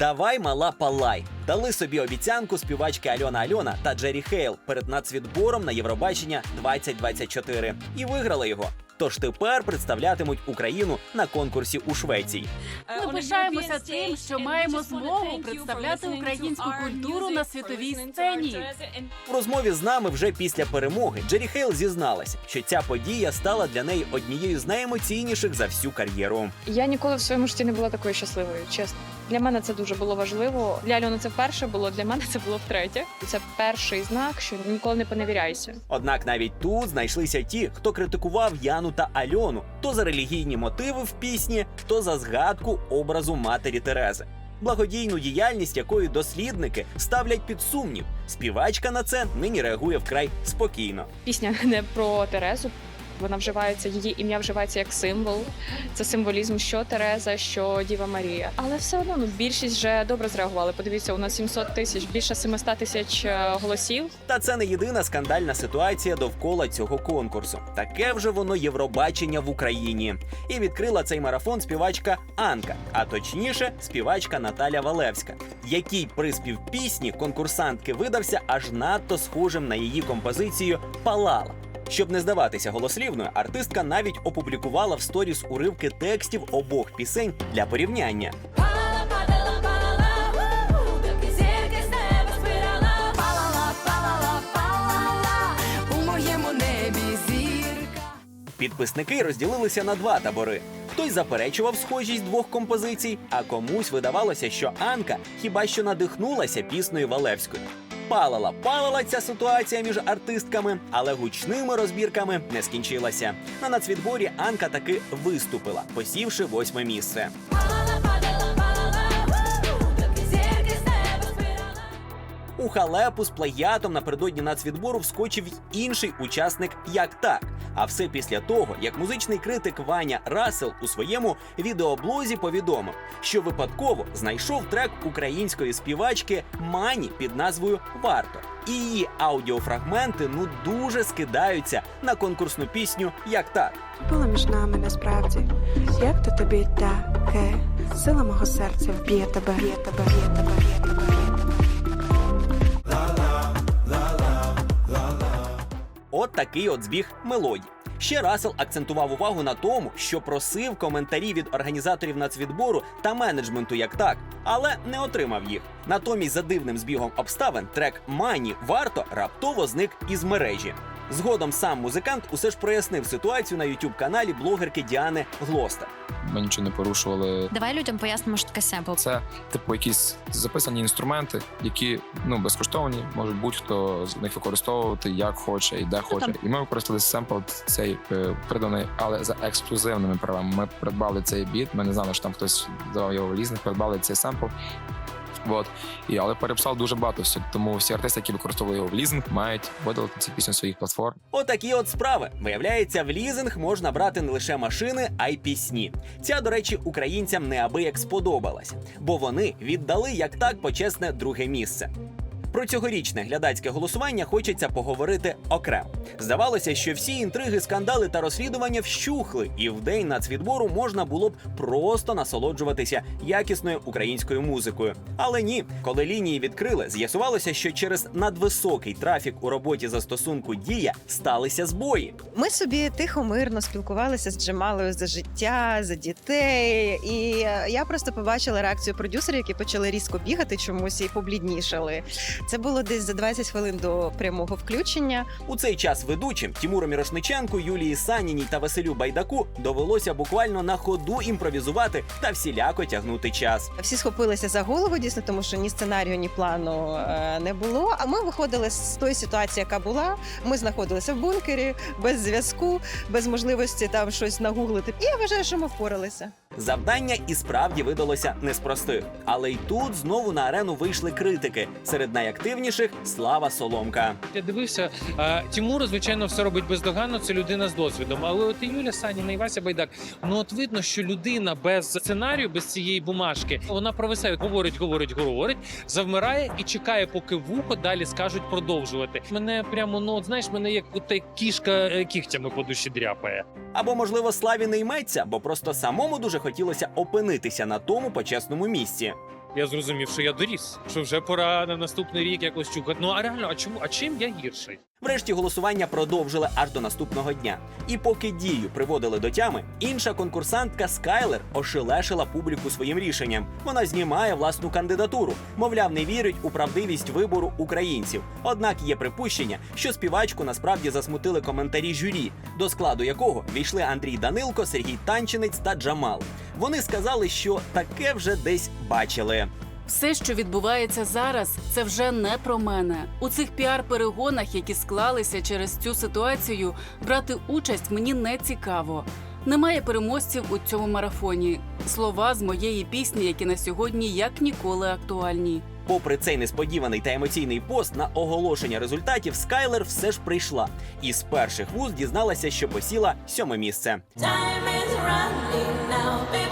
Давай мала палай. Дали собі обіцянку співачки Альона Альона та Джері Хейл перед нацвідбором на Євробачення 2024 і виграли його. Тож тепер представлятимуть Україну на конкурсі у Швеції. Ми пишаємося тим, що маємо змогу представляти українську культуру на світовій сцені. У розмові з нами вже після перемоги Джері Хейл зізналася, що ця подія стала для неї однією з найемоційніших за всю кар'єру. Я ніколи в своєму житті не була такою щасливою, чесно. Для мене це дуже було важливо. Для Альони це вперше було, для мене це було втретє. Це перший знак, що ніколи не поневіряйся. Однак навіть тут знайшлися ті, хто критикував Яну та Альону то за релігійні мотиви в пісні, то за згадку образу матері Терези. Благодійну діяльність якої дослідники ставлять під сумнів. Співачка на це нині реагує вкрай спокійно. Пісня не про Терезу. Вона вживається, її ім'я вживається як символ. Це символізм, що Тереза, що Діва Марія. Але все одно ну, більшість вже добре зреагували. Подивіться, у нас 700 тисяч, більше 700 тисяч е, голосів. Та це не єдина скандальна ситуація довкола цього конкурсу. Таке вже воно Євробачення в Україні. І відкрила цей марафон співачка Анка, а точніше, співачка Наталя Валевська, який приспів пісні конкурсантки видався аж надто схожим на її композицію Палала. Щоб не здаватися голослівною, артистка навіть опублікувала в сторіс уривки текстів обох пісень для порівняння. Підписники розділилися на два табори. Хтось заперечував схожість двох композицій, а комусь видавалося, що Анка хіба що надихнулася піснею Валевської. Палала, палала ця ситуація між артистками, але гучними розбірками не скінчилася. На нацвідборі Анка таки виступила, посівши восьме місце. У халепу з плагіатом напередодні нацвідбору вскочив інший учасник як так. А все після того, як музичний критик Ваня Рассел у своєму відеоблозі повідомив, що випадково знайшов трек української співачки Мані під назвою Варто. І її аудіофрагменти ну дуже скидаються на конкурсну пісню як так. Було між нами насправді. Як то тобі таке? Сила мого серця вб'є тебе, б'є тебе, б'є тебе, б'є тебе, б'є тебе. От такий от збіг мелодій. Ще Расел акцентував увагу на тому, що просив коментарі від організаторів нацвідбору та менеджменту як так, але не отримав їх. Натомість, за дивним збігом обставин, трек Мані варто раптово зник із мережі. Згодом сам музикант усе ж прояснив ситуацію на youtube каналі блогерки Діани Глоста. Ми нічого не порушували. Давай людям пояснимо, що таке семпл. Це типу якісь записані інструменти, які ну безкоштовні, можуть будь-хто з них використовувати як хоче і де хоче. І ми використали семпл цей е, приданий, але за ексклюзивними правами. Ми придбали цей біт. Ми не знали, що там хтось давав його в лізних, придбали цей семпл. От і але переписав дуже багато всього. Тому всі артисти, які використовували його в лізинг, мають видалити ці пісні своїх платформ. Отакі от справи. Виявляється, в лізинг можна брати не лише машини, а й пісні. Ця, до речі, українцям неабияк сподобалась, бо вони віддали як так почесне друге місце. Про цьогорічне глядацьке голосування хочеться поговорити окремо. Здавалося, що всі інтриги, скандали та розслідування вщухли, і в день нацвідбору можна було б просто насолоджуватися якісною українською музикою. Але ні, коли лінії відкрили, з'ясувалося, що через надвисокий трафік у роботі застосунку дія сталися збої. Ми собі тихо мирно спілкувалися з Джемалою за життя, за дітей. І е, я просто побачила реакцію продюсерів, які почали різко бігати чомусь і побліднішали. Це було десь за 20 хвилин до прямого включення. У цей час ведучим Тімуру Мірошниченку, Юлії Саніній та Василю Байдаку довелося буквально на ходу імпровізувати та всіляко тягнути час. Всі схопилися за голову, дійсно, тому що ні сценарію, ні плану е, не було. А ми виходили з тої ситуації, яка була. Ми знаходилися в бункері без зв'язку, без можливості там щось нагуглити. І я вважаю, що ми впоралися. Завдання і справді видалося не з простих. Але й тут знову на арену вийшли критики. Серед найактивніших Слава Соломка. Я дивився, а, Тимура, звичайно, все робить бездоганно. Це людина з досвідом. Але от і Юля Саніна, і Вася Байдак. Ну от видно, що людина без сценарію, без цієї бумажки, вона провисає, говорить, говорить, говорить, завмирає і чекає, поки вухо далі скажуть продовжувати. Мене прямо ну от знаєш, мене як от та кішка е, кігтями по душі дряпає. Або, можливо, Славі не йметься, бо просто самому дуже хотілося опинитися на тому почесному місці. Я зрозумів, що я доріс, що вже пора на наступний рік якось чухати. Ну а реально, а чому? А чим я гірший? Врешті голосування продовжили аж до наступного дня. І поки дію приводили до тями, інша конкурсантка Скайлер ошелешила публіку своїм рішенням. Вона знімає власну кандидатуру. Мовляв, не вірить у правдивість вибору українців. Однак є припущення, що співачку насправді засмутили коментарі журі, до складу якого війшли Андрій Данилко, Сергій Танчинець та Джамал. Вони сказали, що таке вже десь бачили. Все, що відбувається зараз, це вже не про мене. У цих піар-перегонах, які склалися через цю ситуацію, брати участь мені не цікаво. Немає переможців у цьому марафоні. Слова з моєї пісні, які на сьогодні як ніколи актуальні. Попри цей несподіваний та емоційний пост на оголошення результатів, Скайлер все ж прийшла і з перших вуз дізналася, що посіла сьоме місце. Time is running now, people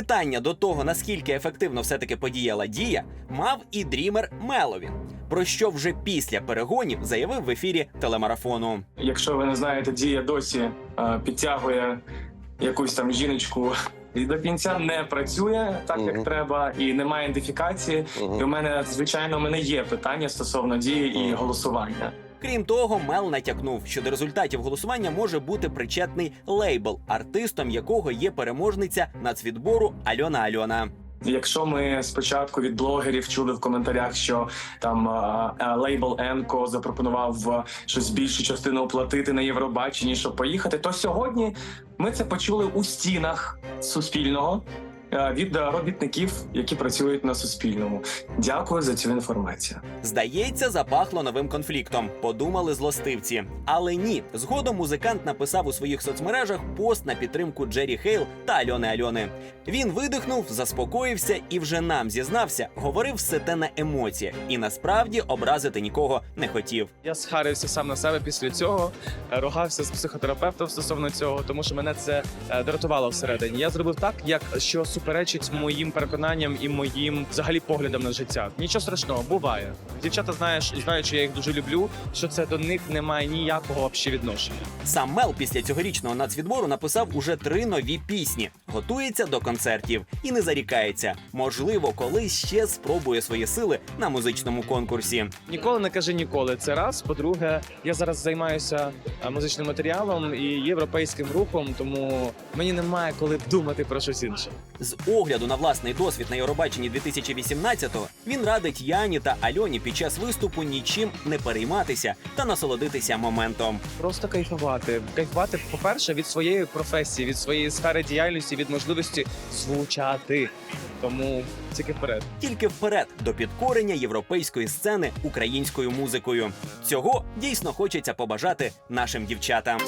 Питання до того, наскільки ефективно все-таки подіяла дія, мав і дрімер Меловін, про що вже після перегонів заявив в ефірі телемарафону. Якщо ви не знаєте, дія досі е, підтягує якусь там жіночку. І до кінця не працює так, як Мгм. треба, і немає ідентифікації. І у мене звичайно у мене є питання стосовно дії і Мгм. голосування. Крім того, Мел натякнув, що до результатів голосування може бути причетний лейбл, артистом якого є переможниця нацвідбору Альона Альона. Якщо ми спочатку від блогерів чули в коментарях, що там лейбл Енко запропонував щось більшу частину оплатити на Євробаченні, щоб поїхати, то сьогодні ми це почули у стінах Суспільного від е, робітників, які працюють на Суспільному. Дякую за цю інформацію. Здається, запахло новим конфліктом. Подумали злостивці. Але ні, згодом музикант написав у своїх соцмережах пост на підтримку Джері Хейл та Альони Альони. Він видихнув, заспокоївся і вже нам зізнався, говорив все те на емоціях і насправді образити нікого не хотів. Я схарився сам на себе після цього, е, ругався з психотерапевтом стосовно цього, тому що мене це е, дратувало всередині. Я зробив так, як що суперечить моїм переконанням і моїм взагалі поглядам на життя. Нічого страшного, буває. Дівчата знаєш, знають, що я їх дуже люблю. Що це до них немає ніякого вообще відношення. Сам Мел після цьогорічного нацвідбору написав уже три нові пісні, готується до концертів і не зарікається. Можливо, колись ще спробує свої сили на музичному конкурсі. Ніколи не кажи ніколи. Це раз. По-друге, я зараз займаюся е, музичним матеріалом і європейським рухом, тому мені немає коли думати про щось інше. З огляду на власний досвід на Євробаченні 2018-го він радить Яні та Альоні під час виступу нічим не перейматися та насолодитися моментом. Просто кайфувати. Кайфувати, по-перше, від своєї професії, від своєї сфери діяльності, від можливості звучати. Тому тільки вперед. Тільки вперед до підкорення європейської сцени українською музикою. Цього дійсно хочеться побажати нашим дівчатам.